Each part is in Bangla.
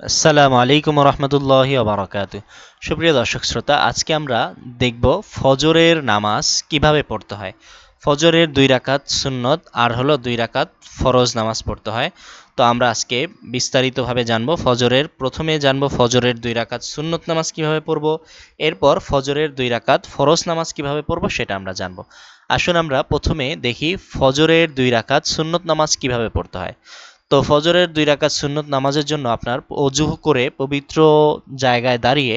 আসসালামু আলাইকুম রহমতুল্লাহি ওবরাকাত সুপ্রিয় দর্শক শ্রোতা, আজকে আমরা দেখব ফজরের নামাজ কীভাবে পড়তে হয়। ফজরের দুই রাকাত সুন্নত, আর হলো দুই রাকাত ফরজ নামাজ পড়তে হয়। তো আমরা আজকে বিস্তারিতভাবে জানব ফজরের, প্রথমে জানব ফজরের দুই রাকাত সুন্নত নামাজ কীভাবে পড়ব, এরপর ফজরের দুই রাকাত ফরজ নামাজ কীভাবে পড়ব সেটা আমরা জানব। আসুন আমরা প্রথমে দেখি ফজরের দুই রাকাত সুন্নত নামাজ কীভাবে পড়তে হয়। তো ফজরের দুই রাকাত সুন্নত নামাজের জন্য আপনার অজু করে পবিত্র জায়গায় দাঁড়িয়ে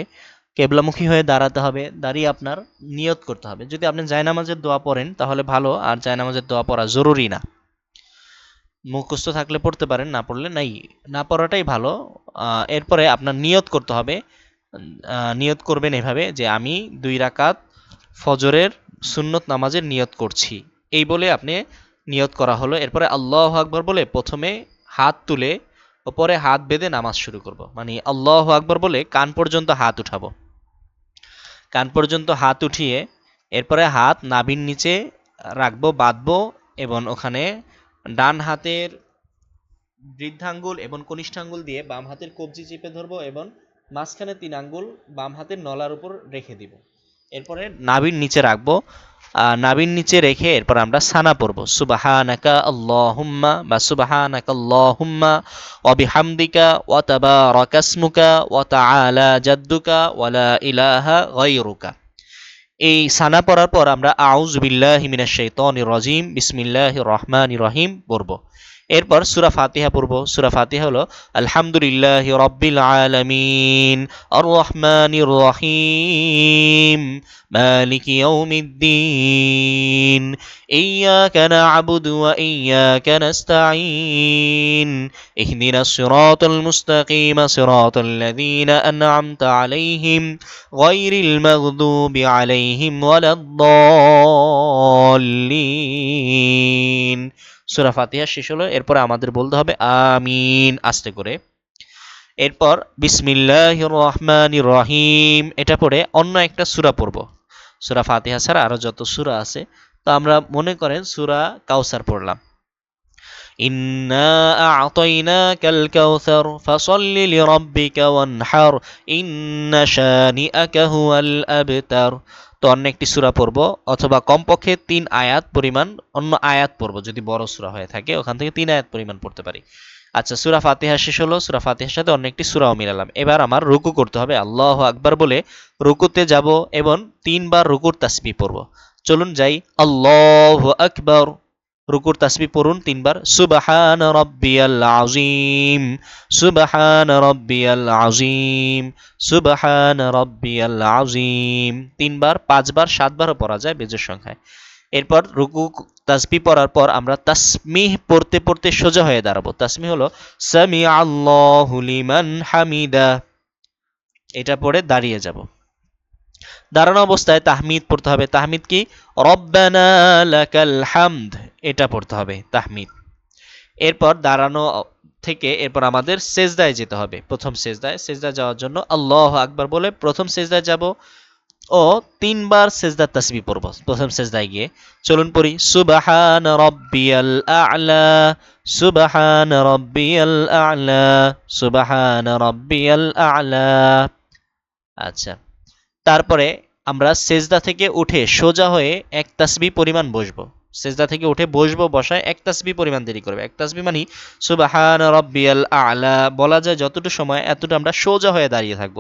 কেবলামুখী হয়ে দাঁড়াতে হবে, দাঁড়িয়ে আপনার নিয়ত করতে হবে। যদি আপনি জায়নামাজের দোয়া পড়েন, তাহলে ভালো, আর জায়নামাজের দোয়া পড়া জরুরি না। মুখস্থ থাকলে পড়তে পারেন, না পড়লে নাই। না পড়াটাই ভালো। এরপরে আপনার নিয়ত করতে হবে। নিয়ত করবেন এভাবে যে আমি দুই রাকাত ফজরের সুন্নত নামাজের নিয়ত করছি। এই বলে আপনি নিয়ত করা হলো। এরপরে আল্লাহ আকবর বলে প্রথমে হাত তুলে ওপরে হাত বেঁধে নামাজ শুরু করব। মানে আল্লাহ আকবর বলে কান পর্যন্ত হাত উঠাবো। কান পর্যন্ত হাত উঠিয়ে এরপরে হাত নাভির নিচে রাখব, বাঁধবো এবং ওখানে ডান হাতের বৃদ্ধাঙ্গুল এবং কনিষ্ঠাঙ্গুল দিয়ে বাম হাতের কবজি চেপে ধরবো এবং মাঝখানে তিন আঙ্গুল বাম হাতের নলার উপর রেখে দিব। এরপরে নাভির নিচে রাখব। নাভির নিচে রেখে এরপর আমরা সানা পড়ব। সুবাহানাকা আল্লাহুম্মা বা সুবাহানাকা আল্লাহুম্মা ওয়া বিহামদিকা রকাসমুকা তাবারাকাসমুকা ওয়া তাআলা জাদ্দুকা ওয়ালা ইলাহা গায়রুকা। এই সানা পড়ার পর আমরা আউজ বিল্লাহ হিমিনা শৈতন রজিম বিসমিল্লাহ রহমান রহিম পড়ব। এরপর সূরা ফাতিহা পড়ব সূরা ফাতিহা হলো আলহামদুলিল্লাহি রাব্বিল আলামিন আর রহমানির রহিম মালিকি ইয়াউমিদ্দিন ইয়্যাকা না'বুদু ওয়া ইয়্যাকা নাস্তাঈন ইহদিনাস সিরাতাল মুস্তাকিম সিরাতাল লাযীনা আন'আমতা আলাইহিম غير المغضوب عليهم ولا الضالين সূরা ফাতিহা শেষ হলো এরপর আমাদের বলতে হবে আমিন আস্তে করে এরপর বিসমিল্লাহির রহমানির রহিম এটা পড়ে অন্য একটা সূরা পড়ব সূরা ফাতিহা ছাড়া আরো যত সূরা আছে তো আমরা মনে করেন সূরা কাউসার পড়লাম إنا أعطيناك الكوثر فصل لربك وانحر إن شانئك هو الأبتر তো অন্য একটি সুরা পড়ব, অথবা কমপক্ষে তিন আয়াত পরিমাণ, অন্য আয়াত পড়ব, যদি বড় সুরা হয়ে থাকে, ওখান থেকে তিন আয়াত পরিমাণ পড়তে পারি। আচ্ছা সূরা ফাতিহা শেষ হলো, সূরা ফাতিহার সাথে অন্য একটি সুরাও মিলালাম। এবার আমার রুকু করতে হবে, আল্লাহ আকবার বলে রুকুতে যাব এবং তিনবার রুকুর তাসবিহ পড়ব। চলুন যাই, আল্লাহ আকবার। রুকুর তাসবি পড়ুন তিনবার। সুবহান রব্বিয়াল আযীম, সুবহান রব্বিয়াল আযীম, সুবহান রব্বিয়াল আযীম। তিনবার, পাঁচবার, সাতবারও পড়া যায় বেজের সংখ্যায়। এরপর রুকু তাসবি পড়ার পর আমরা তাসমিহ পড়তে পড়তে সোজা হয়ে দাঁড়াবো। তাসমিহ হলো সামি আল্লাহু লিমান হামিদা। এটা পড়ে দাঁড়িয়ে যাব। দাঁড়ানো অবস্থায় তাহমিদ পড়তে হবে। তাহমিদ কি? রব্বানা হামদ। এটা পড়তে হবে, তাহমিদ। এরপর দাঁড়ানো থেকে এরপর আমাদের সেজদায় যেতে হবে। প্রথম সেজদায় সেজদায় যাওয়ার জন্য আল্লাহ আকবার বলে প্রথম সেজদায় যাব ও তিনবার সেজদার তাসবি পড়ব, প্রথম সেজদায় গিয়ে। চলুন পড়ি, সুবাহান রব্বিয়াল আ'লা, সুবাহান রব্বিয়াল আ'লা, সুবাহান রব্বিয়াল আ'লা। আচ্ছা। তারপরে আমরা সেজদা থেকে উঠে সোজা হয়ে এক তাসবি পরিমাণ বসবো। সেজদা থেকে উঠে বসবো বসায় এক তাসবি পরিমাণ দেরি করবে। এক তাসবি মানে সুবাহান রব্বিয়াল আলা, বলা যায় যতটুকু সময় এতটুকু আমরা সোজা হয়ে দাঁড়িয়ে থাকব,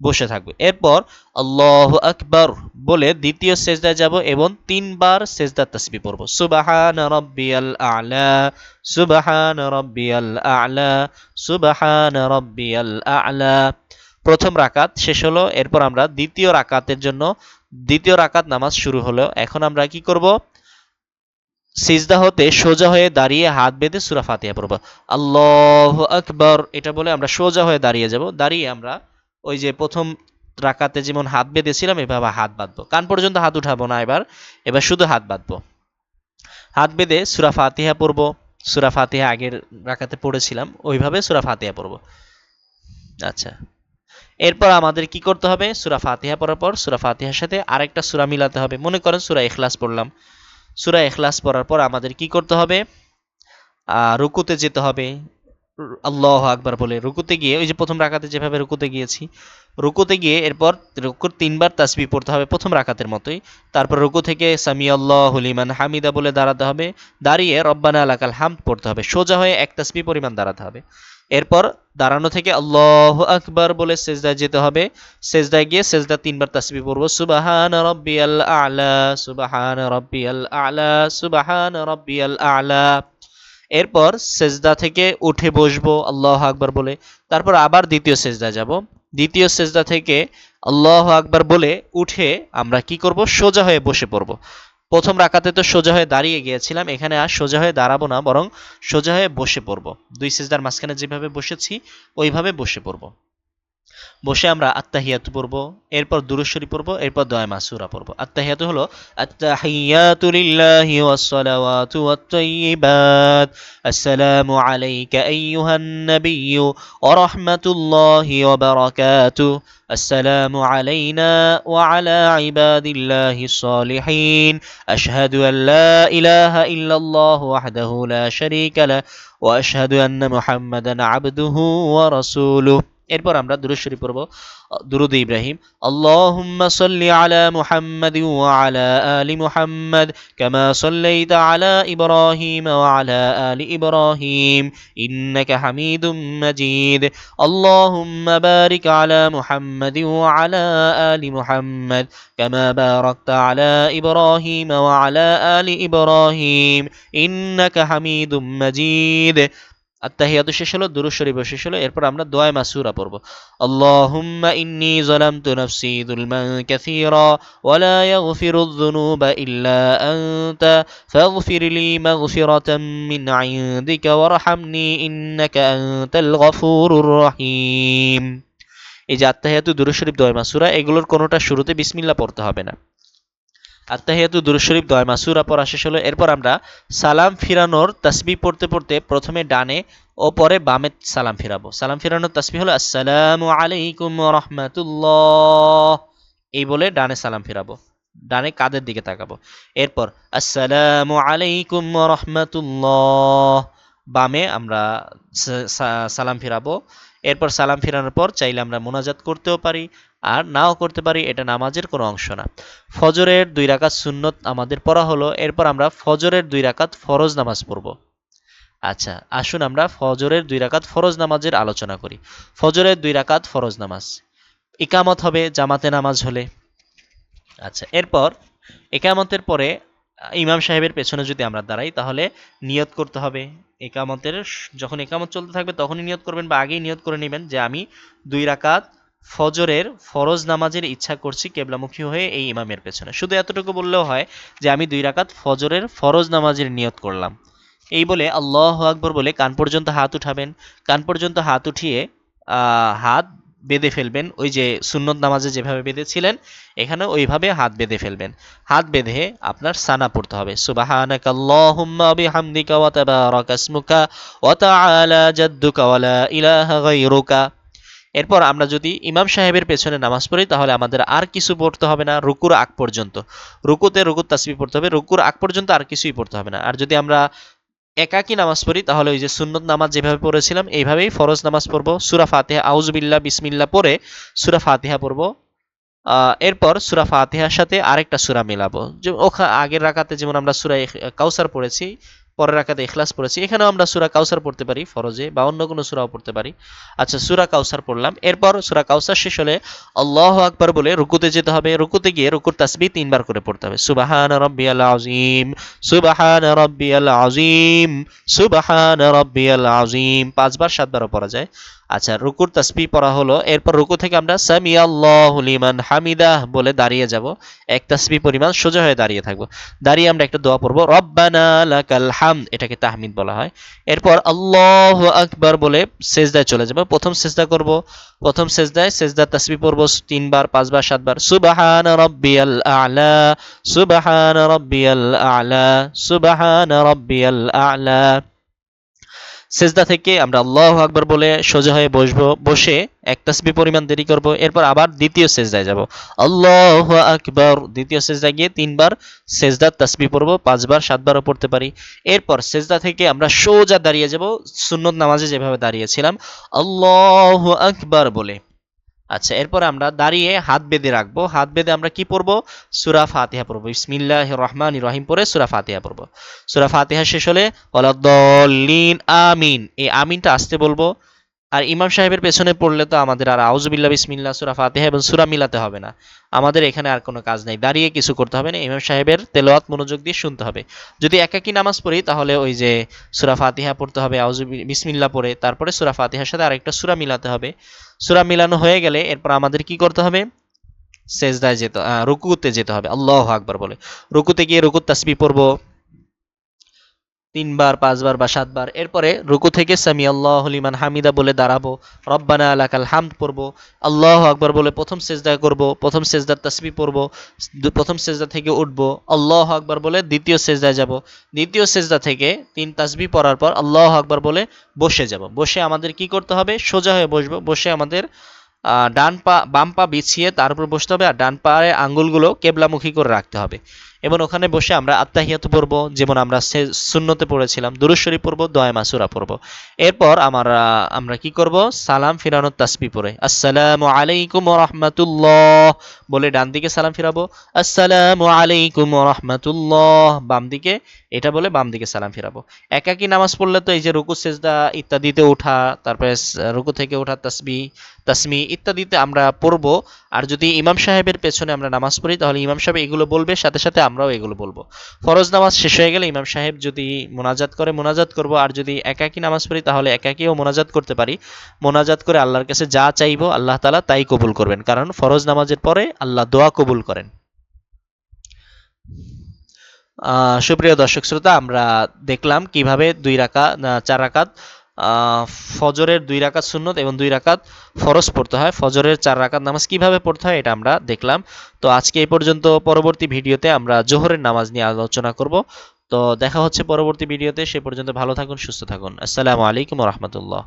বসে থাকব। এরপর আল্লাহ আকবার বলে দ্বিতীয় সেজদায় যাব এবং তিনবার সেজদার তাসবি পড়ব। সুবাহান রব্বিয়াল আলা, সুবাহান রব্বিয়াল আলা, সুবাহান রব্বিয়াল আলা। প্রথম রাকাত শেষ হলো, এরপর আমরা দ্বিতীয় রাকাতের জন্য দ্বিতীয় রাকাত নামাজ শুরু হলো। এখন আমরা কি করব? সিজদা হতে সোজা হয়ে দাঁড়িয়ে হাত বেঁধে সুরা ফাতিহা পড়ব। আল্লাহ আকবর, এটা বলে আমরা সোজা হয়ে দাঁড়িয়ে যাব। দাঁড়িয়ে আমরা ওই যে প্রথম রাকাতে যেমন হাত বেঁধেছিলাম, এভাবে হাত বাঁধবো। কান পর্যন্ত হাত উঠাবো না এবার এবার শুধু হাত বাঁধবো। হাত বেঁধে সুরা ফাতিহা পড়ব। সুরা ফাতিহা আগের রাকাতে পড়েছিলাম, ওইভাবে সুরা ফাতিহা পড়ব। আচ্ছা। এরপর আমাদের কি করতে হবে? সুরা ফাতিহা পড়ার পর, সুরা ফাতিহার সাথে আরেকটা সুরা মিলাতে হবে। মনে করেন সুরা এখলাস পড়লাম। সুরা এখলাস পড়ার পর আমাদের কি করতে হবে? রুকুতে যেতে হবে। আল্লাহ আকবার বলে রুকুতে গিয়ে, ওই যে প্রথম রাকাতে যেভাবে রুকুতে গিয়েছি, রুকুতে গিয়ে এরপর রুকুর তিনবার তাসবি পড়তে হবে প্রথম রাকাতের মতোই। তারপর রুকু থেকে সামি আল্লাহ হলিমান হামিদা বলে দাঁড়াতে হবে। দাঁড়িয়ে রব্বানা আলাকাল হামদ পড়তে হবে। সোজা হয়ে এক তাসবি পরিমাণ দাঁড়াতে হবে। এরপর দাঁড়ানো থেকে আল্লাহ আকবার বলে সেজদায় যেতে হবে। সেজদায় গিয়ে সেজদা তিনবার তাসবি পড়ব। সুবাহান রব্বিয়াল আলা, সুবাহান রব্বিয়াল আলা, সুবাহান রব্বিয়াল আলা। এরপর সেজদা থেকে উঠে বসবো, আল্লাহ আকবার বলে। তারপর আবার দ্বিতীয় সেজদা যাব। দ্বিতীয় সেজদা থেকে আল্লাহ আকবার বলে উঠে আমরা কি করব? সোজা হয়ে বসে পড়ব। প্রথম রাকাতে তো সোজা হয়ে দাঁড়িয়ে গিয়েছিলাম, এখানে আর সোজা হয়ে দাঁড়াবো না, বরং সোজা হয়ে বসে পড়ব। দুই সিজদার মাঝখানে যেভাবে বসেছি, ওইভাবে বসে পড়ব। বসে আমরা আত্মাহিয়াত পড়ব এরপর দুরুশ্বরী পড়ব এরপর দয়া মাসুরা পড়ব আত্মাহিয়াত হলো আত্তাহিয়াতু লিল্লাহি ওয়াসসালাওয়াতু ওয়াত-তাইয়িবাত আসসালামু আলাইকা আইয়ুহান নাবিয়্যু ওয়া রাহমাতুল্লাহি ওয়া বারাকাতু السلام علينا وعلى عباد الله الصالحين أشهد أن لا إله إلا الله وحده لا شريك له وأشهد أن محمدا عبده ورسوله এরপর আমরা দুরুদ শরীফ পড়ব। দুরুদ ইব্রাহিম, আল্লাহুম্মা সাল্লি আলা মুহাম্মাদ ওয়া আলা আলি মুহাম্মাদ কামা সাল্লাইতা আলা ইব্রাহিম ওয়া আলা আলি ইব্রাহিম, ইন্নাকা হামিদুম মাজিদ। আল্লাহুম্মা বারিক আলা মুহাম্মাদ ওয়া আলা আলি মুহাম্মাদ কামা বারাকতা আলা ইব্রাহিম ওয়া আলা আলি ইব্রাহিম, ইন্নাকা হামিদুম মাজিদ। আত্তাহিয়াতু শেষ হলো, দুরুদ শরীফ শেষ হলো, এরপর আমরা দোয়া মাসুরা পড়ব। আল্লাহুম্মা ইন্নী যালামতু নাফসি যুলমান কাসীরা ওয়া লা ইয়াগফিরুয যুনুবা ইল্লা আনতা ফাগফির লি মাগফিরাতাম মিন ইনদিকা ওয়ারহামনি ইন্নাকা আনতাল গফুরুর রহিম। এই যে আত্তাহিয়াতু দুরুদ শরীফ দোয়া মাসুরা, এগুলোর কোনোটা শুরুতে বিসমিল্লাহ পড়তে হবে না। আত্মাহিয়াতু দুরুদ শরীফ দয় মাসুরা পড়া শেষ হলো। এরপর আমরা সালাম ফিরানোর তাসবি পড়তে পড়তে প্রথমে ডানে ও পরে বামে সালাম ফিরাবো। সালাম ফিরানোর তাসবি হলো, আসসালামু আলাইকুম রহমাতুল্লাহ। এই বলে ডানে সালাম ফিরাবো, ডানে কাদের দিকে তাকাবো। এরপর, আসসালামু আলাইকুম রহমাতুল্লাহ। বামে আমরা সালাম ফিরাবো। এরপর সালাম ফিরানোর পর চাইলে আমরা মোনাজাত করতেও পারি। আর নাও করতে পারি এটা নামাজের কোনো অংশ না। ফজরের দুই রাকাত সুন্নত আমাদের পড়া হলো, এরপর আমরা ফজরের দুই রাকাত ফরজ নামাজ পড়ব। আচ্ছা আসুন আমরা ফজরের দুই রাকাত ফরজ নামাজের আলোচনা করি। ফজরের দুই রাকাত ফরজ নামাজ। ইকামত হবে জামাতে নামাজ হলে। আচ্ছা এরপর একামতের পরে ইমাম সাহেবের পেছনে যদি আমরা দাঁড়াই, তাহলে নিয়ত করতে হবে। একামতের যখন একামত চলতে থাকবে, তখনই নিয়ত করবেন বা আগেই নিয়ত করে নেবেন যে আমি দুই রাকাত ফজরের ফরজ নামাজের ইচ্ছা করছি কেবলামুখী হয়ে এই ইমামের পেছনে। শুধু এতটুকু বললেও হয় যে, আমি দুই রাকাত ফজরের ফরজ নামাজের নিয়ত করলাম। এই বলে আল্লাহ আকবর বলে কান পর্যন্ত হাত উঠাবেন। কান পর্যন্ত হাত উঠিয়ে হাত বেঁধে ফেলবেন। ওই যে সুন্নত নামাজে যেভাবে বেঁধেছিলেন এখানে ওইভাবে হাত বেঁধে ফেলবেন। হাত বেঁধে আপনার সানা পড়তে হবে। সুবাহানাকা ওয়া ইলাহা গায়রুকা। এরপর আমরা যদি ইমাম সাহেবের পেছনে নামাজ পড়ি, তাহলে আমাদের আর কিছু পড়তে হবে না, রুকুর আগ পর্যন্ত। রুকুতে রুকুর তাসবি পড়তে হবে, রুকুর আগ পর্যন্ত আর কিছুই পড়তে হবে না। আর যদি আমরা একাকি নামাজ পড়ি, তাহলে ওই যে সুন্নত নামাজ যেভাবে পড়েছিলাম, এইভাবেই ফরজ নামাজ পড়ব। সুরা ফাতেহা আউজবিল্লা বিসমিল্লা পরে সুরা ফাতেহা পড়ব। এরপর সুরা ফাতিহার সাথে আরেকটা সুরা মেলাবো। যে ওখা, আগের রাখাতে যেমন আমরা সুরা কাউসার পড়েছি পরের রাখাতে এখলাস পড়েছি। এখানেও আমরা সুরা কাউসার পড়তে পারি, ফরজে, বা অন্য কোনো সুরাও পড়তে পারি। আচ্ছা সুরা কাউসার পড়লাম। এরপর সুরা কাউসার শেষ হলে আল্লাহ আকবার বলে রুকুতে যেতে হবে। রুকুতে গিয়ে রুকুর তাসবি তিনবার করে পড়তে হবে। সুবাহান রব্বি আল আজিম সুবাহান রব্বি আল আজিম সুবাহান রব্বি আল আজিম পাঁচবার, সাতবারও পড়া যায়। আচ্ছা রুকুর তাসবি পড়া হলো। এরপর রুকু থেকে আমরা সামি আল্লাহ লিমান হামিদা বলে দাঁড়িয়ে যাব। এক তাসবি পরিমাণ সোজা হয়ে দাঁড়িয়ে থাকব। দাঁড়িয়ে আমরা একটা দোয়া পড়ব, রব্বানা লাকাল হামদ এটাকে তাহমিদ বলা হয়। এরপর আল্লাহ আকবার বলে সেজদায় চলে যাব। প্রথম সেজদা করব, প্রথম সেজদায় সেজদা তাসবি পড়ব তিনবার, পাঁচবার, সাতবার। সুবাহান রব্বিয়াল আলা, সুবাহান রব্বিয়াল আলা, সুবাহান রব্বিয়াল আলা। সেজদা থেকে আমরা আল্লাহ আকবর বলে সোজা হয়ে বসবো, বসে এক তাসবি পরিমাণ দেরি করব, এরপর আবার দ্বিতীয় সেজদায় যাব। আল্লাহ আকবর, দ্বিতীয় সেজদায় গিয়ে তিনবার সেজদার তাসবি পড়ব, পাঁচবার, সাতবারও পড়তে পারি। এরপর সেজদা থেকে আমরা সোজা দাঁড়িয়ে যাব, সুন্নত নামাজে যেভাবে দাঁড়িয়েছিলাম, আল্লাহ আকবর বলে। আচ্ছা এরপর আমরা দাঁড়িয়ে হাত বেঁধে রাখব। হাত বেঁধে আমরা কি পড়ব? সুরা ফাতিহা পড়ব। ইসমিল্লাহ রহমান রহিম পরে সুরা ফাতিহা পড়ব। সুরা ফাতিহা শেষ হলে আমিন। এই আমিনটা আসতে বলব। আর ইমাম সাহেবের পেছনে পড়লে তো আমাদের আর আউজুবিল্লা বিসমিল্লা সুরা ফাতিহা এবং সুরা মিলাতে হবে না। আমাদের এখানে আর কোনো কাজ নেই। দাঁড়িয়ে কিছু করতে হবে না। ইমাম সাহেবের তেলাওয়াত, মনোযোগ দিয়ে শুনতে হবে। যদি একাকি নামাজ পড়ি, তাহলে ওই যে সুরা ফাতিহা পড়তে হবে আউজু বিসমিল্লা পড়ে, তারপরে সুরা ফাতিহার সাথে আরেকটা সুরা মিলাতে হবে। সুরা মিলানো হয়ে গেলে এরপর আমাদের কি করতে হবে? সেজদায় যেতে রুকুতে যেতে হবে। আল্লাহ আকবার বলে। রুকুতে গিয়ে রুকুত তাসবি পড়ব। তিনবার, পাঁচবার বা সাতবার। এরপরে রুকু থেকে সামি আল্লাহ লিমান হামিদা বলে দাঁড়াবো। রব্বানা আলাকাল হামদ পড়ব। আল্লাহ আকবার বলে প্রথম সেজদা করব, প্রথম সেজদার তাসবি পড়ব প্রথম সেজদা থেকে উঠবো, আল্লাহ আকবার বলে দ্বিতীয় সেজদায় যাব। দ্বিতীয় সেজদা থেকে তিন তাসবি পড়ার পর আল্লাহ আকবার বলে বসে যাব। বসে আমাদের কি করতে হবে? সোজা হয়ে বসবো। বসে আমাদের ডান পা, বাম পা বিছিয়ে তার উপর বসতে হবে আর ডান পায়ে আঙ্গুলগুলো কেবলামুখী করে রাখতে হবে। এবং ওখানে বসে আমরা আত্মাহিয়াত পড়ব, যেমন আমরা সুন্নতে পড়েছিলাম দুরুশ্বরী পড়ব, দয় মাসুরা পড়ব। এরপর আমরা আমরা কি করব? সালাম ফিরানোর তাসবি পড়ে। আসসালামু আলাইকুম রহমাতুল্লাহ। বলে ডান দিকে সালাম ফিরাবো। আসসালামু আলাইকুম রহমাতুল্লাহ। বাম দিকে এটা বলে বাম দিকে সালাম ফিরাবো। একাকি নামাজ পড়লে তো এই যে রুকু, সেজদা ইত্যাদিতে ওঠা, তারপরে রুকু থেকে ওঠা, তাসবি, তাসমি ইত্যাদিতে আমরা পড়ব। আর যদি ইমাম সাহেবের পেছনে আমরা নামাজ পড়ি, তাহলে ইমাম সাহেব এগুলো বলবে, সাথে সাথে আমরাও এগুলো বলব। ফরজ নামাজ শেষ হয়ে গেলে ইমাম সাহেব যদি মোনাজাত করে, মোনাজাত করব, আর যদি একাকি নামাজ পড়ি, তাহলে একাকিও মোনাজাত করতে পারি। মোনাজাত করে আল্লাহর কাছে যা চাইব, আল্লাহ তালা তাই কবুল করবেন। কারণ ফরজ নামাজের পরে আল্লাহ দোয়া কবুল করেন। সুপ্রিয় দর্শক শ্রোতা, আমরা দেখলাম কীভাবে দুই রাকা চার রাকাত ফজরের দুই রাকাত সুন্নত এবং দুই রাকাত ফরজ পড়তে হয়। ফজরের চার রাকাত নামাজ কীভাবে পড়তে হয় এটা আমরা দেখলাম। তো আজকে এই পর্যন্ত পরবর্তী ভিডিওতে আমরা জোহরের নামাজ নিয়ে আলোচনা করব। তো দেখা হচ্ছে পরবর্তী ভিডিওতে। সে পর্যন্ত ভালো থাকুন, সুস্থ থাকুন। আসসালামু আলাইকুম রহমতুল্লাহ।